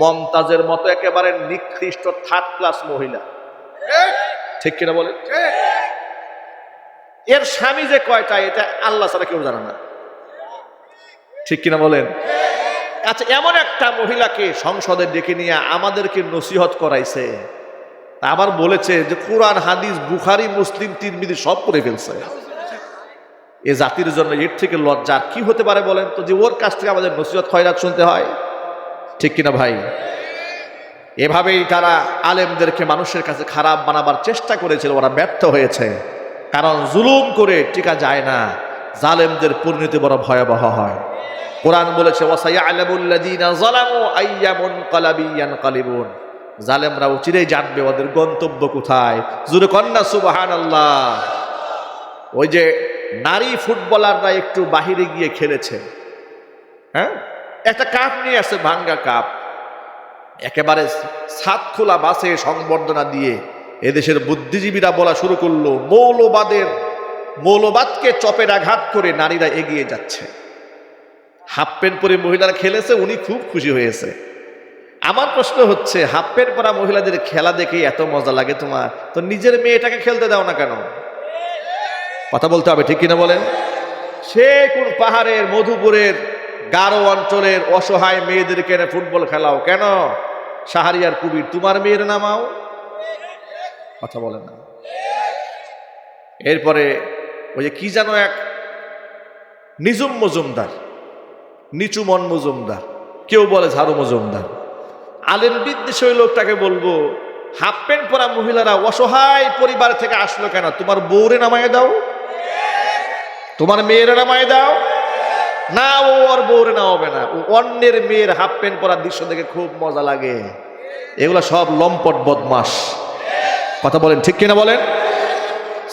মমতাজের মতো একেবারে নিকৃষ্ট থার্ড ক্লাস মহিলা। ঠিক কিনা বলে এর স্বামী যে কয়টা, এটা আল্লাহ ছাড়া কেউ জানে না। ঠিক কিনা বলেন? আচ্ছা এমন একটা মহিলাকে সংসদে ডেকে নিয়ে আমাদেরকে নসিহত করাইছে। আবার বলেছে যে কোরআন, হাদিস, বুখারি, মুসলিম তিরমিদি সব করে ফেলছে। এ জাতির জন্য এর থেকে লজ্জা কি হতে পারে বলেন তো? যে ওর কাছ থেকে আমাদের নসিহত খয়রাত শুনতে হয়। ঠিক কিনা ভাই? এভাবেই তারা আলেমদেরকে মানুষের কাছে খারাপ বানাবার চেষ্টা করেছিল, ওরা ব্যর্থ হয়েছে। কারণ জুলুম করে টিকা যায় না, জালেমদের পরিণতি বড় ভয়াবহ হয়। কোরআন বলেছে জালেমরা চিরেই জানবে ওদের গন্তব্য কোথায়। জুরে কন্যা সুবাহান আল্লাহ ওই যে নারী ফুটবলাররা একটু বাহিরে গিয়ে খেলেছে। হ্যাঁ? একটা কাপ নিয়ে আসে ভাঙ্গা কাপ। একেবারে সাত খোলা বাসে সংবর্ধনা দিয়ে এদেশের বুদ্ধিজীবীরা বলা শুরু করল, মৌলবাদের, মৌলবাদকে চপের আঘাত করে নারীরা এগিয়ে যাচ্ছে। হাফ প্যান্ট পরে মহিলারা খেলেছে, উনি খুব খুশি হয়েছে। আমার প্রশ্ন হচ্ছে, হাফ প্যান্ট পরা মহিলাদের খেলা দেখে এত মজা লাগে তোমার? তো নিজের মেয়েটাকে খেলতে দাও না কেন? কথা বলতে হবে, ঠিক কিনা বলেন? সে কোন পাহাড়ের, মধুপুরের গারো অঞ্চলের অসহায় মেয়েদেরকে এনে ফুটবল খেলাও কেন? সাহারিয়ার কুবির, তোমার মেয়ের নামাও কথা বলে না। এরপরে ওই যে কি যেন এক নিজুম মজুমদার নিচুমন মজুমদার, কেউ বলে ঝাড়ু মজুমদার। আলেম বিদ্বেষ ওই লোকটাকে বলব, হাফ প্যান্ট পরা মহিলারা অসহায় পরিবার থেকে আসলো কেন? তোমার বউরে নামায় দাও। তোমার মেয়েরা নামায় দাও। না, ও আর বউরে হবে না। ও অন্যের মেয়ের হাফ প্যান্ট পরার দৃশ্য দেখে খুব মজা লাগে। এগুলো সব লম্পট বদমাস কথা বলেন ঠিক কিনা বলেন?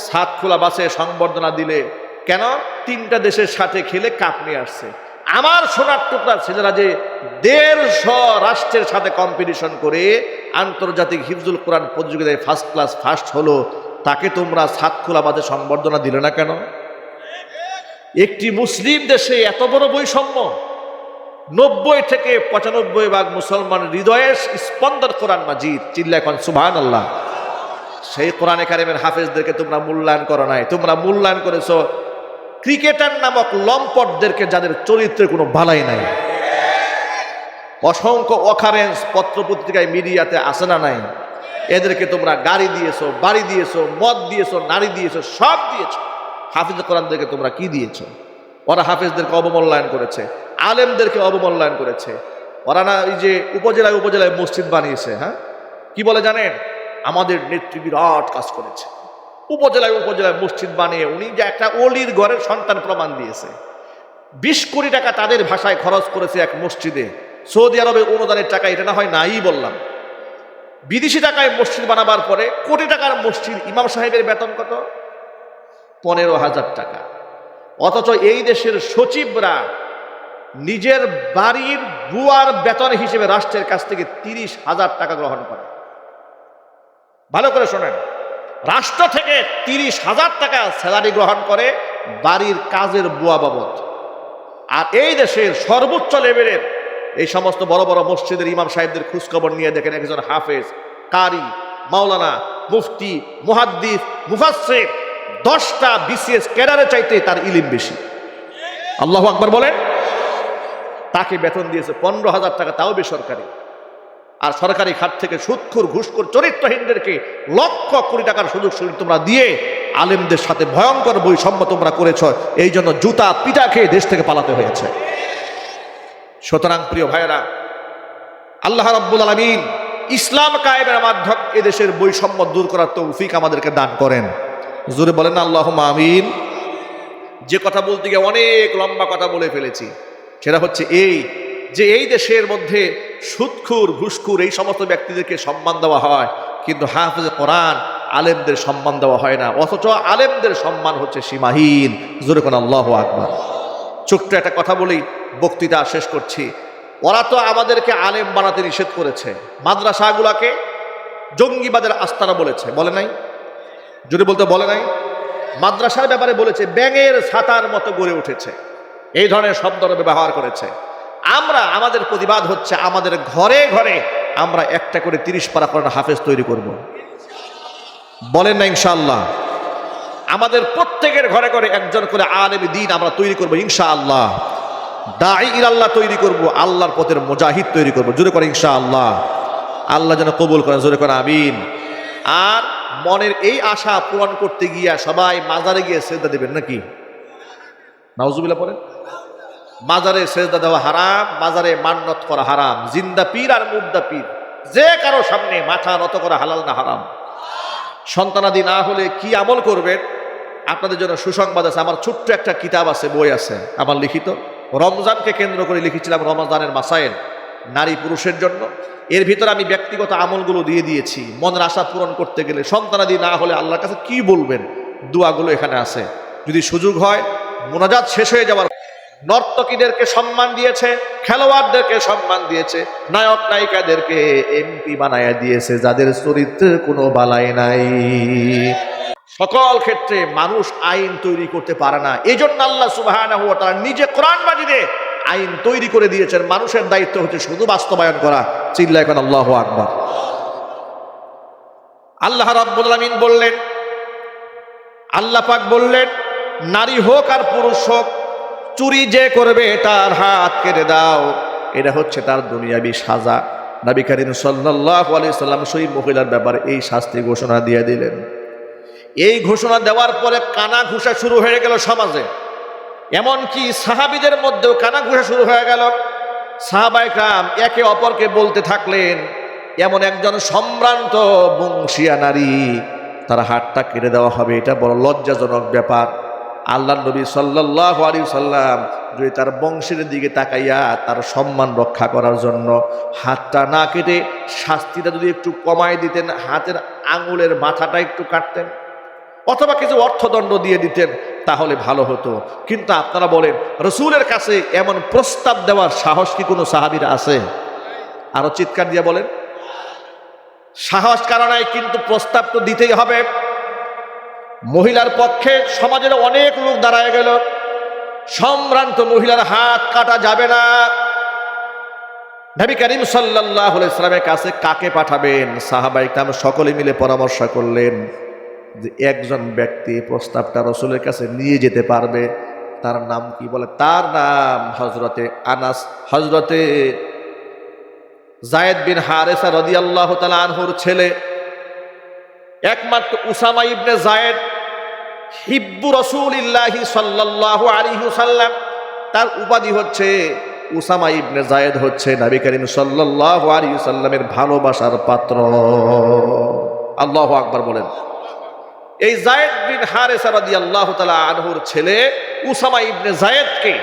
সাত খোলা বাসে সংবর্ধনা দিলে, কেন? তিনটা দেশের সাথে খেলে কাপ নিয়ে আসছে। আমার সোনার টুকরা ছেলেরা যে দেড়শো রাষ্ট্রের সাথে কম্পিটিশন করে আন্তর্জাতিক হিফজুল কোরআন প্রতিযোগিতায় ফার্স্ট ক্লাস ফার্স্ট হলো, তাকে তোমরা সাত খোলা বাসে সংবর্ধনা দিলে না কেন? একটি মুসলিম দেশে এত বড় বৈষম্য, নব্বই থেকে পঁচানব্বই ভাগ মুসলমান হৃদয়ে স্পন্দন কোরআন মাজিদ। চিল্লা এখন সুবহান আল্লাহ সেই কোরআনে কারিমের হাফেজদেরকে তোমরা মূল্যায়ন করো নাই। তোমরা মূল্যায়ন করেছ ক্রিকেটার নামক লম্পটদেরকে যাদের চরিত্রে কোনো ভালাই নাই। অসংখ্য অকারেন্স পত্রপত্রিকায় মিডিয়াতে আসে না নাই। এদেরকে তোমরা গাড়ি দিয়েছ, বাড়ি দিয়েছ, মদ দিয়েছ, নারী দিয়েছ, সব দিয়েছ। হাফিজ কোরআনদেরকে তোমরা কি দিয়েছ? ওরা হাফিজদেরকে অবমূল্যায়ন করেছে, আলেমদেরকে অবমূল্যায়ন করেছে। ওরা না এই যে উপজেলায় উপজেলায় মসজিদ বানিয়েছে হ্যাঁ? কি বলে জানেন? আমাদের নেত্রী বিরাট কাজ করেছে। উপজেলায় উপজেলায় মসজিদ বানিয়ে উনি যে একটা অলির ঘরের সন্তান প্রমাণ দিয়েছে। বিশ কোটি টাকা তাদের ভাষায় খরচ করেছে এক মসজিদে। সৌদি আরবে অনুদানের টাকা, এটা না হয় নাই বললাম। বিদেশি টাকায় মসজিদ বানাবার পরে কোটি টাকার মসজিদ ইমাম সাহেবের বেতন কত? পনেরো হাজার টাকা। অথচ এই দেশের সচিবরা নিজের বাড়ির বুয়ার বেতন হিসেবে রাষ্ট্রের কাছ থেকে তিরিশ হাজার টাকা গ্রহণ করে। ভালো করে শোনেন, রাষ্ট্র থেকে তিরিশ হাজার টাকা স্যালারি গ্রহণ করে বাড়ির কাজের বুয়া বাবদ। আর এই দেশের সর্বোচ্চ লেভেলের এই সমস্ত বড় বড় মসজিদের ইমাম সাহেবদের খোঁজখবর নিয়ে দেখেন একজন হাফেজ, কারি, মাওলানা, মুফতি, মুহাদ্দিস, মুফাসসির দশটা বিসিএস ক্যাডারে চাইতে তার ইলিম বেশি। আল্লাহ আকবর বলেন, তাকে বেতন দিয়েছে পনেরো হাজার টাকা, তাও বেসরকারি। আর সরকারি খাত থেকে সুৎখুর, ঘুষখোর, চরিত্রহীনদেরকে লক্ষ কোটি টাকার সুযোগ সুবিধা তোমরা দিয়ে আলেমদের সাথে ভয়ঙ্কর বৈষম্য তোমরা করেছ, এই জন্য জুতা পিটা খেয়ে দেশ থেকে পালাতে হয়েছে। সুতরাং প্রিয় ভাইয়েরা, আল্লাহ রাব্বুল আলমিন ইসলাম কায়েমের মাধ্যম এদেশের বৈষম্য দূর করার তৌফিক আমাদেরকে দান করেন। জোরে বলেন আল্লাহ আমিন। যে কথা বলতে গিয়ে অনেক লম্বা কথা বলে ফেলেছি। সেটা হচ্ছে এই যে এই দেশের মধ্যে সুৎখুর ঘুষখুর এই সমস্ত ব্যক্তিদেরকে সম্মান দেওয়া হয়, কিন্তু হাফেজ কোরআন আলেমদের সম্মান দেওয়া হয় না। অথচ আলেমদের সম্মান হচ্ছে সীমাহীন। জোরে কোন আল্লাহ আকবর। ছোট্ট একটা কথা বলেই বক্তৃতা শেষ করছি। ওরা তো আমাদেরকে আলেম বানাতে নিষেধ করেছে। মাদ্রাসাগুলাকে জঙ্গিবাদের আস্তানা বলেছে। বলে নাই? যদি বলতে বলে নাই, মাদ্রাসার ব্যাপারে বলেছে, ব্যাঙের ছাতার মতো গড়ে উঠেছে। এই ধরনের শব্দ ব্যবহার করেছে। আমরা, আমাদের প্রতিবাদ হচ্ছে, আমাদের ঘরে ঘরে আমরা একটা করে তিরিশ পারা করেন হাফেজ তৈরি করব। বলেন না ইনশাআল্লাহ। আমাদের প্রত্যেকের ঘরে ঘরে একজন করে আলেম দিন আমরা তৈরি করব ইনশাআল্লাহ। দাই আল্লাহ তৈরি করব, আল্লাহর পথের মুজাহিদ তৈরি করব। জোরে করে ইনশাআল্লাহ। আল্লাহ যেন কবুল করেন, জোরে করে আমিন। আর মনের এই আশা পূরণ করতে গিয়া সবাই মাজারে গিয়ে সেজদা দেবেন নাকি? নাউজুবিল্লাহ পড়েন। মাজারে সেজদা দেওয়া হারাম, মাজারে মান্নত করা হারাম, জিন্দা পীর আর মুদ্দা পীর, যে কারও সামনে মাথা নত করা হালাল না হারাম। সন্তানাদি না হলে কি আমল করবেন? আপনাদের জন্য সুসংবাদ আছে, আমার ছোট্ট একটা কিতাব আছে, বই আছে, আমার লিখিত। রমজানকে কেন্দ্র করে লিখেছিলাম রমজানের মাসাইল নারী পুরুষের জন্য। এর ভিতরে আমি ব্যক্তিগত আমলগুলো দিয়ে দিয়েছি। মনের আশা পূরণ করতে গেলে সন্তানাদি না হলে আল্লাহর কাছে কি বলবেন? দোয়াগুলো এখানে আছে। যদি সুযোগ হয়, মোনাজাত শেষ হয়ে যাওয়ার নর্তকীদেরকে সম্মান দিয়েছে, খেলোয়াড়দেরকে সম্মান দিয়েছে, নায়ক নায়িকাদেরকে এমপি বানায়া দিয়েছে, যাদের চরিত্রে কোনো বালাই নাই। সকল ক্ষেত্রে মানুষ আইন তৈরি করতে পারে না। এই জন্য আল্লাহ সুবাহ নিজে কোরআন মাজিদে আইন তৈরি করে দিয়েছেন, মানুষের দায়িত্ব হচ্ছে শুধু বাস্তবায়ন করা। চিল্লা এখন আল্লাহ আকবর। আল্লাহ রাব্বুল আলামিন বললেন, আল্লাহ পাক বললেন, নারী হোক আর পুরুষ হোক, চুরি যে করবে তার হাত কেটে দাও। এটা হচ্ছে তার দুনিয়াবি সাজা। নবী করিম সাল্লাল্লাহু আলাইহি সাল্লাম সেই মহিলার ব্যাপারে এই শাস্তি ঘোষণা দিয়ে দিলেন। এই ঘোষণা দেওয়ার পরে কানা ঘুষা শুরু হয়ে গেল সমাজে। এমনকি সাহাবিদের মধ্যেও কানা ঘুষা শুরু হয়ে গেল। সাহাবাইকরাম একে অপরকে বলতে থাকলেন, এমন একজন সম্ভ্রান্ত বংশিয়া নারী, তার হাতটা কেটে দেওয়া হবে। এটা বড় লজ্জাজনক ব্যাপার। আল্লাহ নবী সাল্লাহ আলী সাল্লাম যদি তার বংশের দিকে তাকাইয়া তার সম্মান রক্ষা করার জন্য হাতটা না কেটে শাস্তিটা যদি একটু কমায় দিতেন, হাতের আঙুলের মাথাটা একটু কাটতেন। অথবা কিছু অর্থদণ্ড দিয়ে দিতেন, তাহলে ভালো হতো। কিন্তু আপনারা বলেন, রসুলের কাছে এমন প্রস্তাব দেওয়ার সাহস কি কোনো সাহাবিরা আছে? আরও চিৎকার দিয়ে বলেন, সাহস কারণে কিন্তু প্রস্তাব তো দিতেই হবে। মহিলার পক্ষে সমাজের অনেক লোক দাঁড়ায় গেল। সম্ভ্রান্ত মহিলার হাত কাটা যাবে না। নবী করিম সাল্লাহ ইসলামের কাছে কাকে পাঠাবেন? সাহাবাই কাম সকলে মিলে পরামর্শ করলেন। যে একজন ব্যক্তি প্রস্তাবটা রসুলের কাছে নিয়ে যেতে পারবে, তার নাম কি বলে? তার নাম হজরতে আনাস। হজরতে জায়েদ বিন হারেসা রদি আল্লাহ আনহুর ছেলে, একমাত্র উসামা ইবনে জায়েদ হিব্বু রসুল ইল্লাহি সাল্লাহ আলিহু সাল্লাম তার উপাধি হচ্ছে উসামা ইবনে জায়েদ হচ্ছে নবী করিম সাল্লাহ আলিহু সাল্লামের ভালোবাসার পাত্র। আল্লাহ আকবার বলেন। এই জায়েদ বিন হারেসা রাদি আল্লাহ তালা আনহুর ছেলে উসামা ইবনে জায়েদকে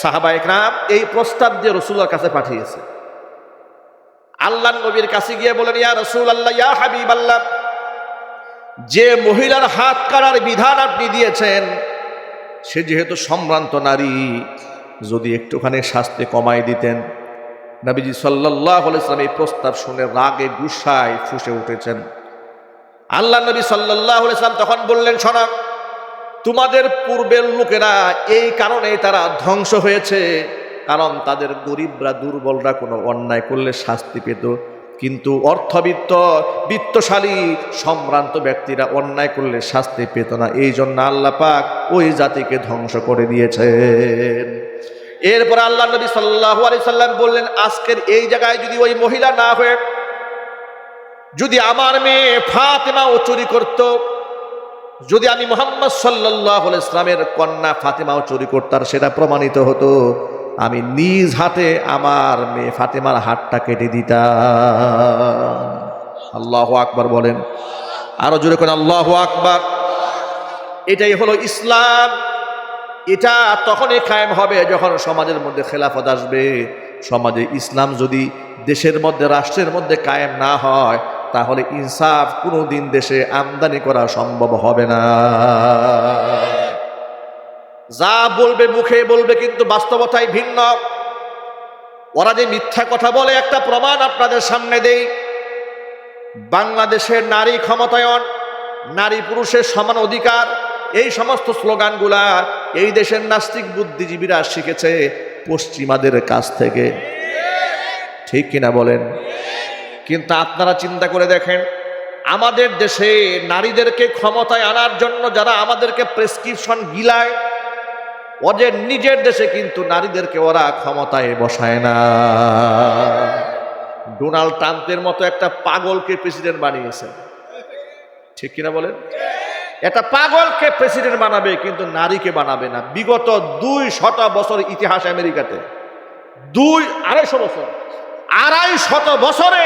সাহাবা একরাম এই প্রস্তাব দিয়ে রসুলের কাছে পাঠিয়েছে। আল্লাহ নবীর কাছে গিয়ে বলেন, ইয়া রসুল আল্লাহ ইয়া হাবিব আল্লাহ যে মহিলার হাত কাটার বিধান আপনি দিয়েছেন, সে যেহেতু সম্ভ্রান্ত নারী, যদি একটুখানি শাস্তি কমাই দিতেন। নবীজি সাল্লাহ ইসলাম এই প্রস্তাব শুনে রাগে গুসায় ফুসে উঠেছেন। আল্লাহ নবী সাল্লাহ ইসলাম তখন বললেন, শোনা, তোমাদের পূর্বের লোকেরা এই কারণেই তারা ধ্বংস হয়েছে, কারণ তাদের গরিবরা, দুর্বলরা কোনো অন্যায় করলে শাস্তি পেত। কিন্তু অর্থবিত্ত, বিত্তশালী, সম্ভ্রান্ত ব্যক্তিরা অন্যায় করলে শাস্তি পেত না। এই জন্য আল্লাহ পাক ওই জাতিকে ধ্বংস করে দিয়েছেন। এরপর আল্লাহ নবী সাল্লাহ আলি সাল্লাম বললেন, আজকের এই জায়গায় যদি ওই মহিলা না হয়ে যদি আমার মেয়ে ফাতেমাও চুরি করত, যদি আমি মোহাম্মদ সাল্লাহ ইসলামের কন্যা ফাতেমাও চুরি করতার সেটা প্রমাণিত হতো, আমি নিজ হাতে আমার মেয়ে ফাতেমার হাতটা কেটে দিতাম। আল্লাহ আকবার বলেন। আরও জোরে করেন আল্লাহ আকবার। এটাই হলো ইসলাম। এটা তখনই কায়েম হবে যখন সমাজের মধ্যে খেলাফত আসবে। সমাজে ইসলাম যদি দেশের মধ্যে, রাষ্ট্রের মধ্যে কায়েম না হয় তাহলে ইনসাফ কোনো দিন দেশে আমদানি করা সম্ভব হবে না। যা বলবে মুখে বলবে কিন্তু বাস্তবতাই ভিন্ন। ওরা যে মিথ্যা কথা বলে একটা প্রমাণ আপনাদের সামনে দেই। বাংলাদেশের নারী ক্ষমতায়ন, নারী পুরুষের সমান অধিকার, এই সমস্ত স্লোগানগুলা এই দেশের নাস্তিক বুদ্ধিজীবীরা শিখেছে পশ্চিমাদের কাছ থেকে। ঠিক কিনা বলেন? কিন্তু আপনারা চিন্তা করে দেখেন, আমাদের দেশে নারীদেরকে ক্ষমতায় আনার জন্য যারা আমাদেরকে প্রেসক্রিপশন গিলায়, ওদের নিজের দেশে কিন্তু নারীদেরকে ওরা ক্ষমতায় বসায় না। ডোনাল্ড ট্রাম্পের মতো একটা পাগলকে প্রেসিডেন্ট বানিয়েছে। ঠিক কিনা বলেন? একটা পাগলকে প্রেসিডেন্ট বানাবে, কিন্তু নারীকে বানাবে না। বিগত দুই শত বছর ইতিহাস আমেরিকাতে, দুই আড়াইশো বছর আড়াই শত বছরে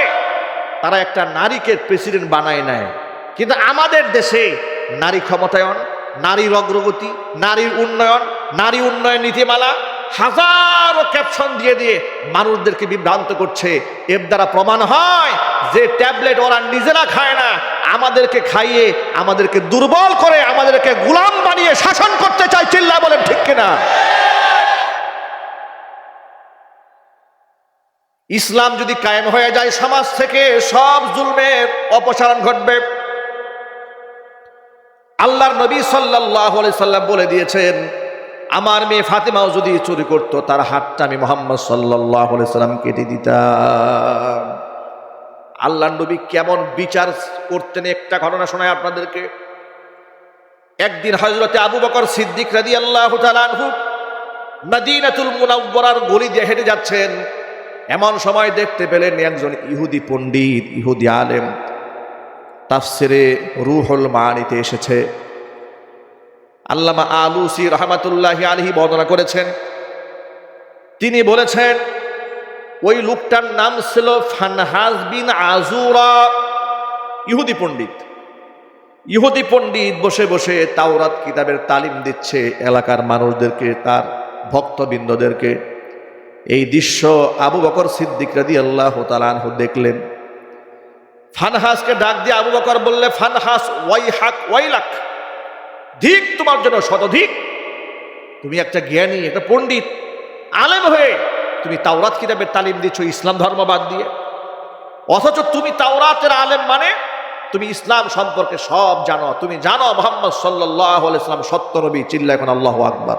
তারা একটা নারীকে প্রেসিডেন্ট বানায় নেয়। কিন্তু আমাদের দেশে নারী ক্ষমতায়ন নারীর অগ্রগতি নারীর উন্নয়ন, নারী উন্নয়ন নীতিমালা হাজারো ক্যাপশন দিয়ে দিয়ে মানুষদেরকে বিভ্রান্ত করছে। এর দ্বারা প্রমাণ হয় যে ট্যাবলেট ওরা নিজেরা খায় না, আমাদেরকে খাইয়ে, আমাদেরকে দুর্বল করে, আমাদেরকে গুলাম বানিয়ে শাসন করতে ইসলাম যদি কায়েম হয়ে যায়, সমাজ থেকে সব জুলমের অপসারণ ঘটবে। আল্লাহর নবী সাল্লাহ সাল্লাম বলে দিয়েছেন, আমার মেয়ে ফাতেমাও যদি চুরি করত, তার হাতটা আমি মোহাম্মদ সাল্লাহ সাল্লাম কেটে দিতাম। আল্লাহ নবী কেমন বিচার করতেন, একটা ঘটনা শোনায় আপনাদেরকে। একদিন হজরতে আবু বকর সিদ্দিক রাদি আল্লাহ তালু মদিনাতুল মুনাব্বরার গলি দিয়ে হেঁটে যাচ্ছেন। এমন সময় দেখতে পেলেন একজন ইহুদি পণ্ডিত, ইহুদি আলেম। তাফসিরে রুহুল মানিতে এসেছে। আল্লামা আলুসি রহমাতুল্লাহ আলহি বর্ণনা করেছেন। তিনি বলেছেন, ওই লোকটার নাম ছিল ফানহাজ বিন আজুরা ইহুদি পণ্ডিত। ইহুদি পণ্ডিত বসে বসে তাওরাত কিতাবের তালিম দিচ্ছে এলাকার মানুষদেরকে, তার ভক্তবৃন্দদেরকে। এই দৃশ্য আবু বকর সিদ্দিক রাদি আল্লাহ তালানহু দেখলেন। ফানহাসকে ডাক দিয়ে আবু বকর বললে, ফানহাস ওয়াই হাক ওয়াই লাখ ধিক তোমার জন্য শতধিক। তুমি একটা জ্ঞানী, একটা পণ্ডিত, আলেম হয়ে তুমি তাওরাত কিতাবের তালিম দিচ্ছ, ইসলাম ধর্ম বাদ দিয়ে। অথচ তুমি তাওরাতের আলেম মানে তুমি ইসলাম সম্পর্কে সব জানো। তুমি জানো মোহাম্মদ সাল্লাহ ইসলাম সত্য নবী, চিল্লা এখন আল্লাহ আকবার।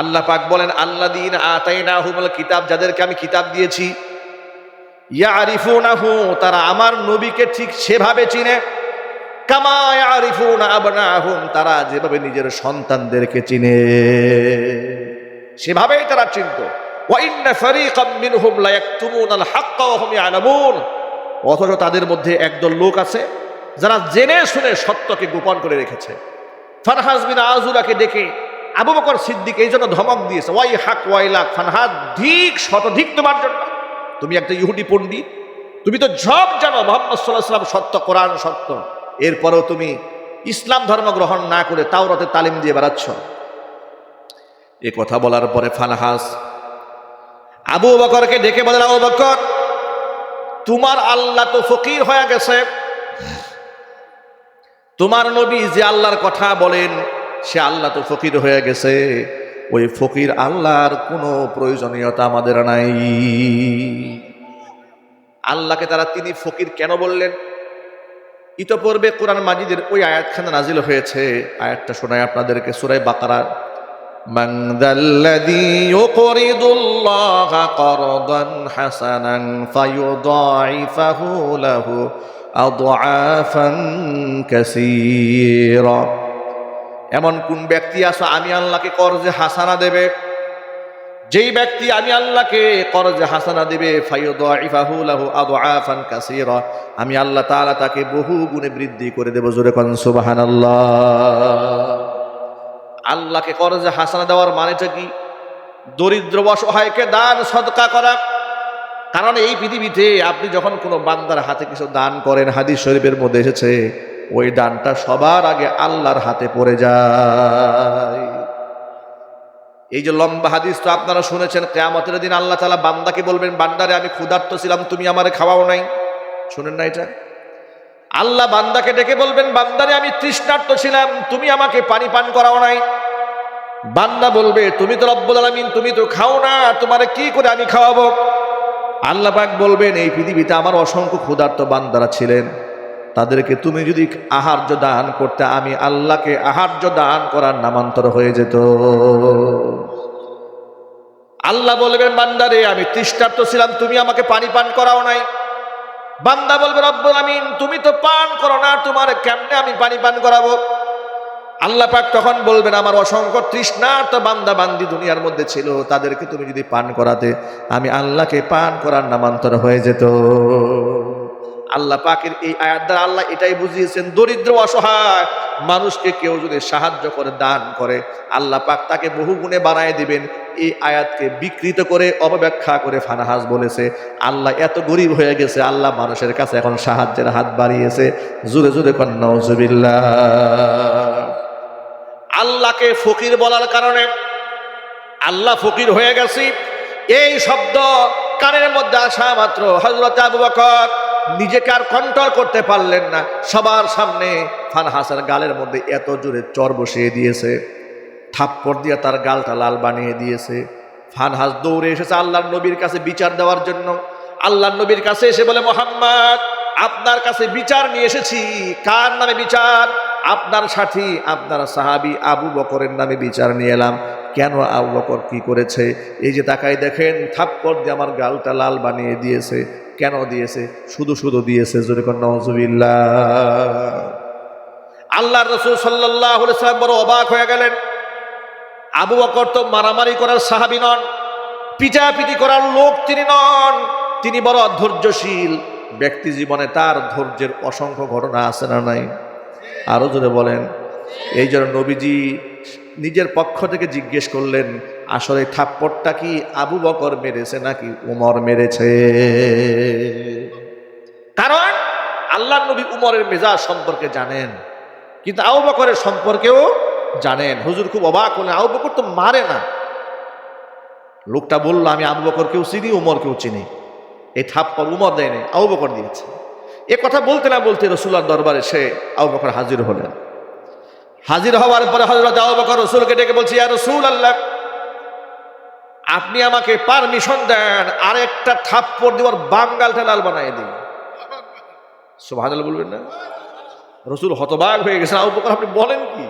আল্লাহ পাক বলেন আল্লাহ দিন আতাইনা হুমল কিতাব যাদেরকে আমি কিতাব দিয়েছি, ইয়ারিফুনাহু তারা আমার নবীকে ঠিক সেভাবে চিনে। কামা ইয়ারিফুনা আবনাহুম, তারা যেভাবে নিজের সন্তানদেরকে চিনে, সেভাবেই তারা চিনত। হুম অথচ তাদের মধ্যে একদল লোক আছে, যারা জেনে শুনে সত্যকে গোপন করে রেখেছে। ফারহাজ বিন আজুরাকে ডেকে আবু বকর সিদ্দিক এই জন্য ধমক দিয়েছে, ওয়াই হাক, ওয়াই লাখ ধিক শতধিক তোমার জন্য। তুমি একটা ইহুদি পণ্ডিত, তুমি তো সব জানো, মোহাম্মদ সাল্লাহ সাল্লাম সত্য, কোরআন সত্য। এরপরেও তুমি ইসলাম ধর্ম গ্রহণ না করে তাও তাওরাতে তালিম দিয়ে বেড়াচ্ছ। এ কথা বলার পরে ফানহাস আবু বকরকে ডেকে বলেন আবু বকর, তোমার আল্লাহ তো ফকির হয়ে গেছে। তোমার নবী যে আল্লাহর কথা বলেন সে আল্লাহ তো ফকির হয়ে গেছে। ওই ফকির আল্লাহর কোনো প্রয়োজনীয়তা আমাদের নাই। আল্লাহকে তারা তিনি ফকির কেন বললেন? ইতপূর্বে কোরআন মাজিদের ওই আয়াতখানা নাজিল হয়েছে। আয়াতটা শোনায় আপনাদেরকে সুরাই বাকারার। من এমন কোন ব্যক্তি আছে, আমি আল্লাহকে করজে হাসানা দেবে? যেই ব্যক্তি আমি আল্লাহকে করজে হাসানা দেবে আমি আল্লাহ তাআলা তাকে বহু গুণে বৃদ্ধি করে দেব, জোরে কোন সুবহানাল্লাহ। আল্লাহকে করজে হাসানা দেওয়ার মানেটা কি? দরিদ্র অসহায়কে দান, সদকা করা। কারণ এই পৃথিবীতে আপনি যখন কোনো বান্দার হাতে কিছু দান করেন, হাদিস শরীফের মধ্যে এসেছে ওই দানটা সবার আগে আল্লাহর হাতে পড়ে যায়। এই যে লম্বা হাদিস তো আপনারা শুনেছেন, কেয়ামতের দিন আল্লাহ তালা বান্দাকে বলবেন, বান্দারে আমি ক্ষুধার্ত ছিলাম, তুমি আমারে খাওয়াও নাই। শুনেন না এটা? আল্লাহ বান্দাকে ডেকে বলবেন, বান্দারে আমি তৃষ্ণার্ত ছিলাম, তুমি আমাকে পানি পান করাও নাই। বান্দা বলবে, তুমি তো রব্বুল আলামিন, তুমি তো খাও না, তোমারে কি করে আমি খাওয়াবো? আল্লাহ পাক বলবেন, এই পৃথিবীতে আমার অসংখ্য ক্ষুধার্ত বান্দারা ছিলেন। তাদেরকে তুমি যদি আহার্য দান করতে, আমি আল্লাহকে আহার্য দান করার নামান্তর হয়ে যেত। আল্লাহ বলবেন বান্দারে আমি তৃষ্ণার্ত ছিলাম, তুমি আমাকে পানি পান করাও নাই। বান্দা বলবে, রব্বুল আমিন, তুমি তো পান করো না তোমার কেমনে আমি পানি পান করাবো? আল্লাহ পাক তখন বলবেন, আমার অসংখ্য তৃষ্ণার্ত বান্দা বান্দি দুনিয়ার মধ্যে ছিল, তাদেরকে তুমি যদি পান করাতে, আমি আল্লাহকে পান করার নামান্তর হয়ে যেত। আল্লাহ পাকের এই আয়াত দ্বারা আল্লাহ এটাই বুঝিয়েছেন, দরিদ্র অসহায়। মানুষকে কেউ যদি সাহায্য করে, দান করে, আল্লাহ পাক তাকে বহু গুণে বানায় দিবেন। এই আয়াতকে বিকৃত করে, অপব্যাখ্যা করে ফানাহাজ বলেছে, আল্লাহ এত গরিব হয়ে গেছে, আল্লাহ মানুষের কাছে এখন সাহায্যের হাত বাড়িয়েছে। জুড়ে জুড়ে কন্যা আল্লাহকে ফকির বলার কারণে আল্লাহ ফকির হয়ে গেছি। এই শব্দ কানের মধ্যে আসা মাত্র হজরত আবু বকর নিজেকে আর কন্ট্রোল করতে পারলেন না। সবার সামনে ফানহাসের গালের মধ্যে এত জোরে চর বসিয়ে দিয়েছে। থাপ্পড় দিয়ে তার গালটা লাল বানিয়ে দিয়েছে। ফানহাস দৌড়ে এসেছে আল্লাহর নবীর কাছে বিচার দেওয়ার জন্য। আল্লাহর নবীর কাছে এসে বলে, মোহাম্মদ, আপনার কাছে বিচার নিয়ে এসেছি। কার নামে বিচার? আপনার সাথী, আপনার সাহাবি আবু বকরের নামে বিচার নিয়ে এলাম। কেন আবু বকর কি করেছে? এই যে তাকাই দেখেন, থাপ্পড় দিয়ে আমার গালটা লাল বানিয়ে দিয়েছে। কেন দিয়েছে? শুধু শুধু দিয়েছে আল্লাহ রসুল সাল্লাহ বড় অবাক হয়ে গেলেন। আবু বকর তো মারামারি করার সাহাবি নন, পিটাপিটি করার লোক তিনি নন। তিনি বড় ধৈর্যশীল। ব্যক্তি জীবনে তার ধৈর্যের অসংখ্য ঘটনা আছে না নাই? আরও জোরে বলেন। এই জন্য নবীজি নিজের পক্ষ থেকে জিজ্ঞেস করলেন আসলে থাপ্পড়টা কি আবু বকর মেরেছে নাকি উমর মেরেছে? কারণ আল্লাহ নবী উমরের মেজাজ সম্পর্কে জানেন, কিন্তু আবু বকরের সম্পর্কেও জানেন। হুজুর খুব অবাক হলেন, আবু বকর তো মারে না। লোকটা বলল, আমি আবু বকরকেও চিনি, উমরকেও চিনি। এই থাপ্পড় উমর দেয়নি, আবু বকর দিয়েছে। এ কথা বলতে না বলতে রসুল্লার দরবারে সে আবু বকর হাজির হলেন। হাজির হওয়ার পরে হজরত আবু বকর রসুলকে ডেকে বলছি আর রসুল আল্লাহ আপনি আমাকে পারমিশন দেন আর একটা থাপ্পড় দেওয়ার বাঙ্গালটা লাল বানাই দিন সোভানাল বলবেন না? রসুল হতবাগ হয়ে গেছেন। আবু বকর আপনি বলেন কি?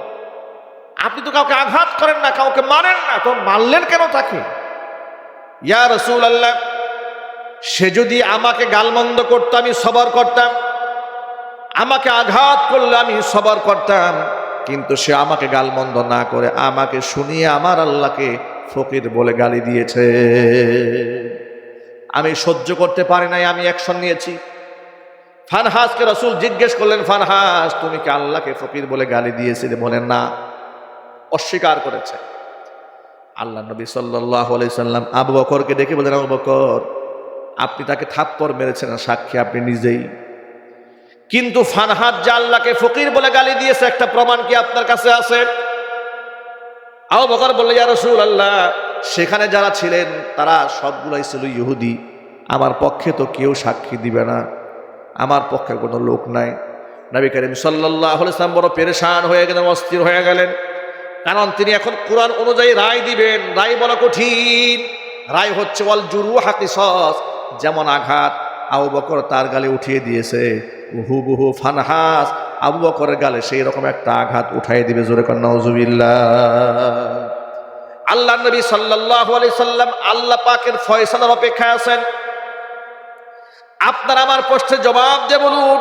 আপনি তো কাউকে আঘাত করেন না, কাউকে মারেন না, তো মারলেন কেন তাকে? ইয়া রসুল আল্লাহ সে যদি আমাকে গালমন্দ করতো, আমি সবার করতাম। আমাকে আঘাত করলে আমি সবার করতাম। কিন্তু সে আমাকে গালমন্দ না করে আমাকে শুনিয়ে আমার আল্লাহকে ফকির বলে গালি দিয়েছে। আমি সহ্য করতে পারি নাই, আমি অ্যাকশন নিয়েছি। ফানহাসকে রসুল জিজ্ঞেস করলেন, ফানহাস, তুমি কি আল্লাহকে ফকির বলে গালি দিয়েছিলে বলেন না? অস্বীকার করেছে। আল্লাহ নবী সাল্লাহ সাল্লাম আবু বকরকে ডেকে বলেন আবু বকর, আপনি তাকে থাপ্পর মেরেছেন, সাক্ষী আপনি নিজেই। কিন্তু ফানহাদ যে আল্লাহকে ফকির বলে গালি দিয়েছে, একটা প্রমাণ কি আপনার কাছে আছে? আবু বকর বললে, ইয়া রসুল আল্লাহ সেখানে যারা ছিলেন, তারা সবগুলাই ছিল ইহুদি। আমার পক্ষে তো কেউ সাক্ষী দিবে না। আমার পক্ষে কোনো লোক নাই। নবী করিম সাল্লাহ ইসলাম বড় পেরেশান হয়ে গেলেন, অস্থির হয়ে গেলেন। কারণ তিনি এখন কোরআন অনুযায়ী রায় দিবেন। রায় বলা কঠিন। রায় হচ্ছে বল জুরু হাকিসস যেমন আঘাত আবু বকর তার গালে উঠিয়ে দিয়েছে। উহু বুহু ফানহাস আবু বকরের গালে সেই রকম একটা আঘাত উঠাই দিবে, জোরে কন্যা আল্লাহ নবী সাল্লাহ আলি সাল্লাম আল্লাহ পাকের ফয়সালার অপেক্ষায় আছেন। আপনার আমার প্রশ্নে জবাব দিয়ে বলুন,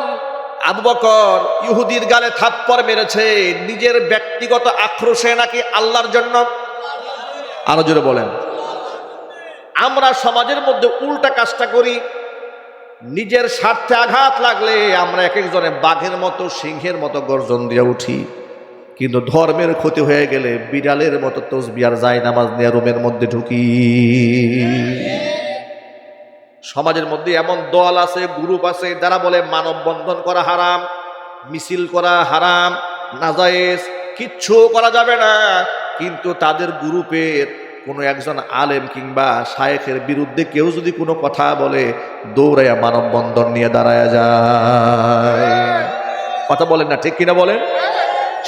আবু বকর ইহুদির গালে থাপ্পর মেরেছে, নিজের ব্যক্তিগত আক্রোশে নাকি আল্লাহর জন্য? আরও জোরে বলেন। আমরা সমাজের মধ্যে উল্টা কাজটা করি নিজের স্বার্থে আঘাত লাগলে আমরা এক একজনে বাঘের মতো, সিংহের মতো গর্জন দিয়ে উঠি। কিন্তু ধর্মের ক্ষতি হয়ে গেলে বিড়ালের মতো তসবিয়ার যায় নামাজ নিয়ে রুমের মধ্যে ঢুকি। সমাজের মধ্যে এমন দল আছে, গ্রুপ আছে, যারা বলে মানববন্ধন করা হারাম, মিছিল করা হারাম, নাজায়েজ, কিচ্ছু করা যাবে না। কিন্তু তাদের গ্রুপের কোনো একজন আলেম কিংবা শায়েখের বিরুদ্ধে কেউ যদি কোনো কথা বলে, দৌড়াইয়া মানববন্ধন নিয়ে দাঁড়ায় যায়। কথা বলেন না, ঠিক কিনা বলেন?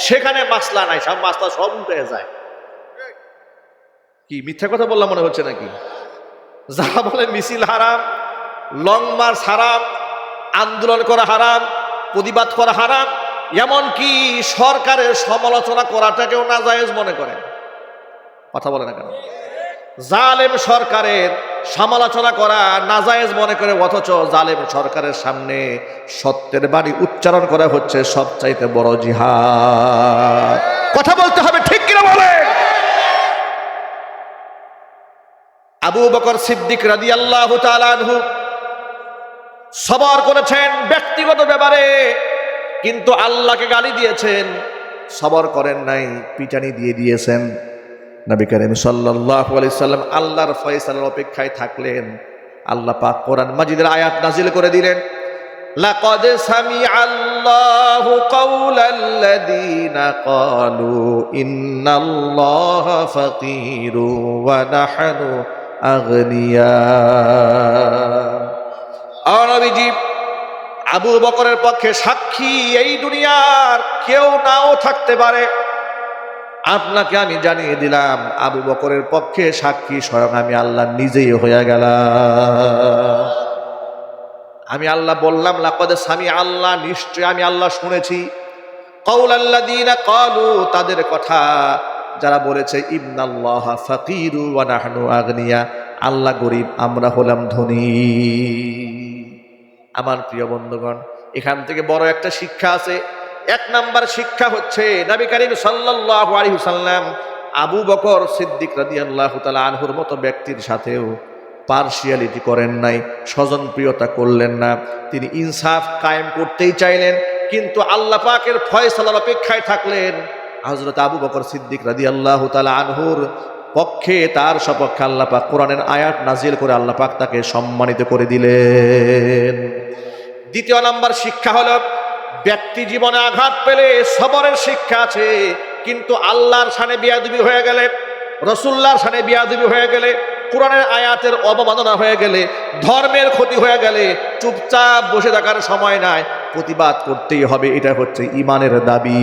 সেখানে মাসলা নাই, সব মাসলা সব উঠে যায়। কি, মিথ্যা কথা বললাম মনে হচ্ছে নাকি? যারা বলে মিছিল হারাম, লং মার্চ হারাম, আন্দোলন করা হারাম, প্রতিবাদ করা হারাম, এমনকি সরকারের সমালোচনা করাটাকেও নাজায়েজ মনে করে কথা বলে না কেন? জালেম সরকারের সমালোচনা করা নাজায়েজ মনে করে, অথচ জালেম সরকারের সামনে সত্যের বাণী উচ্চারণ করা হচ্ছে সবচাইতে বড় জিহাদ। কথা বলতে হবে ঠিক কিনা বলেন আবু বকর সিদ্দিক রাদি আল্লাহ আনহু সবার করেছেন ব্যক্তিগত ব্যাপারে, কিন্তু আল্লাহকে গালি দিয়েছেন, সবর করেন নাই, পিটানি দিয়ে দিয়েছেন। নবী করিম আলাইহি সাল্লাম আল্লাহর ফয়সালার অপেক্ষায় থাকলেন। আল্লাহ পাক কোরআন মাজিদের আয়াত নাজিল করে দিলেন। লাকাদ সামিআল্লাহু কাওলাল্লাযীনা ক্বালু ইন্নাল্লাহা ফাকীরু ওয়া নাহনু আগনিয়া। নবীজি, আবু বকরের পক্ষে সাক্ষী এই দুনিয়ার কেউ নাও থাকতে পারে। আপনাকে আমি জানিয়ে দিলাম, আবু বকরের পক্ষে সাক্ষী, স্বয়ং আমি আল্লাহ নিজেই হয়ে গেলাম। আমি আল্লাহ বললাম লাপদে স্বামী আল্লাহ, নিশ্চয় আমি আল্লাহ শুনেছি। কৌল আল্লাহ দিনা কলু তাদের কথা যারা বলেছে ইবনাল্লাহ ফকিরু ওয়া নাহনু আগনিয়া, আল্লাহ গরিব, আমরা হলাম ধনী। আমার প্রিয় বন্ধুগণ, এখান থেকে বড় একটা শিক্ষা আছে। এক নাম্বার শিক্ষা হচ্ছে নবী করিম সাল্লাল্লাহু আলাইহি সাল্লাম আবু বকর সিদ্দিক রাদিয়াল্লাহু তাআলা আনহুর মতো ব্যক্তির সাথেও পার্সিয়ালিটি করেন নাই, স্বজনপ্রিয়তা করলেন না। তিনি ইনসাফ কায়েম করতেই চাইলেন, কিন্তু আল্লাহ পাকের ফয়সালার অপেক্ষায় থাকলেন। হজরত আবু বকর সিদ্দিক রাদিয়াল্লাহু তাআলা আনহুর পক্ষে তার সপক্ষে আল্লাহ পাক কোরআনের আয়াত নাজিল করে আল্লাহ পাক তাকে সম্মানিত করে দিলেন। দ্বিতীয় নাম্বার শিক্ষা হলো ব্যক্তি জীবনে আঘাত পেলে সবরের শিক্ষা আছে, কিন্তু আল্লাহর সানে বিয়াদবি হয়ে গেলে, রসুল্লাহর সানে বিয়াদবি হয়ে গেলে, কোরআনের আয়াতের অবমাননা হয়ে গেলে, ধর্মের ক্ষতি হয়ে গেলে চুপচাপ বসে থাকার সময় নাই, প্রতিবাদ করতেই হবে, এটা হচ্ছে ইমানের দাবি।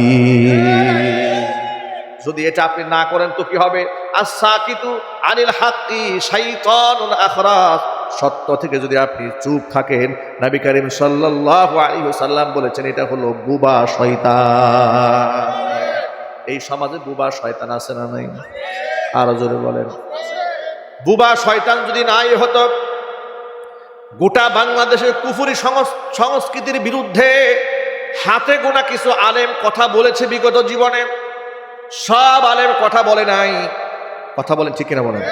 যদি এটা আপনি না করেন তো কি হবে? আসাকিতু আনিল হাক্কি শাইতানুল আখরাস। সত্য থেকে যদি আপনি চুপ থাকেন, নবী করিম সাল্লাল্লাহু আলাইহি ওয়াসাল্লাম বলেছেন, এটা হলো বুবা শয়তান। এই সমাজে বুবা শয়তান আছে না নাই? আরও জোরে বলেন। বুবা শয়তান যদি নাই হতো, গোটা বাংলাদেশের কুফুরি সংস- সংস্কৃতির বিরুদ্ধে হাতে গোনা কিছু আলেম কথা বলেছে বিগত জীবনে। সব আলেম কথা বলে নাই। কথা বলেন ঠিক কিনা বলেন?